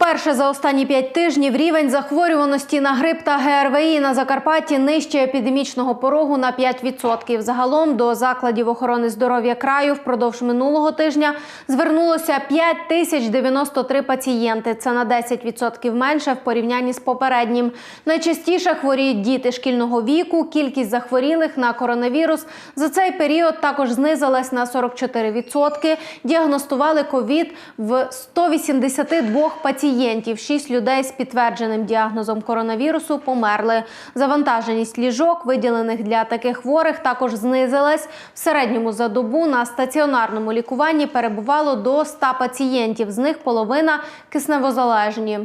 Вперше за останні п'ять тижнів рівень захворюваності на грип та ГРВІ на Закарпатті нижче епідемічного порогу на 5%. Загалом до закладів охорони здоров'я краю впродовж минулого тижня звернулося 5 тисяч 93 пацієнти. Це на 10% менше в порівнянні з попереднім. Найчастіше хворіють діти шкільного віку. Кількість захворілих на коронавірус за цей період також знизилась на 44%. Діагностували ковід в 182 пацієнтів. Шість людей з підтвердженим діагнозом коронавірусу померли. Завантаженість ліжок, виділених для таких хворих, також знизилась. В середньому за добу на стаціонарному лікуванні перебувало до 100 пацієнтів. З них половина кисневозалежні.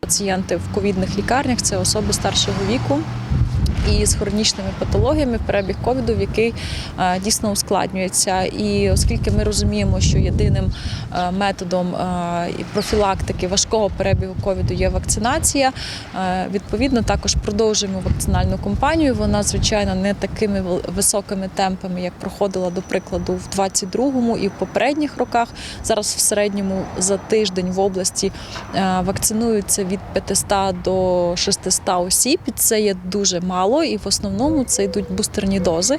Пацієнти в ковідних лікарнях це особи старшого віку. І з хронічними патологіями перебіг ковіду, в який е, дійсно ускладнюється. І оскільки ми розуміємо, що єдиним е, методом е, профілактики важкого перебігу ковіду є вакцинація, відповідно також продовжуємо вакцинальну кампанію. Вона звичайно не такими високими темпами, як проходила до прикладу в 22-му і в попередніх роках. Зараз в середньому за тиждень в області вакцинуються від 500 до 600 осіб. Це є дуже мало, і в основному це йдуть бустерні дози.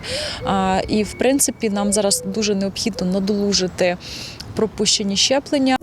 І в принципі нам зараз дуже необхідно надолужити пропущені щеплення.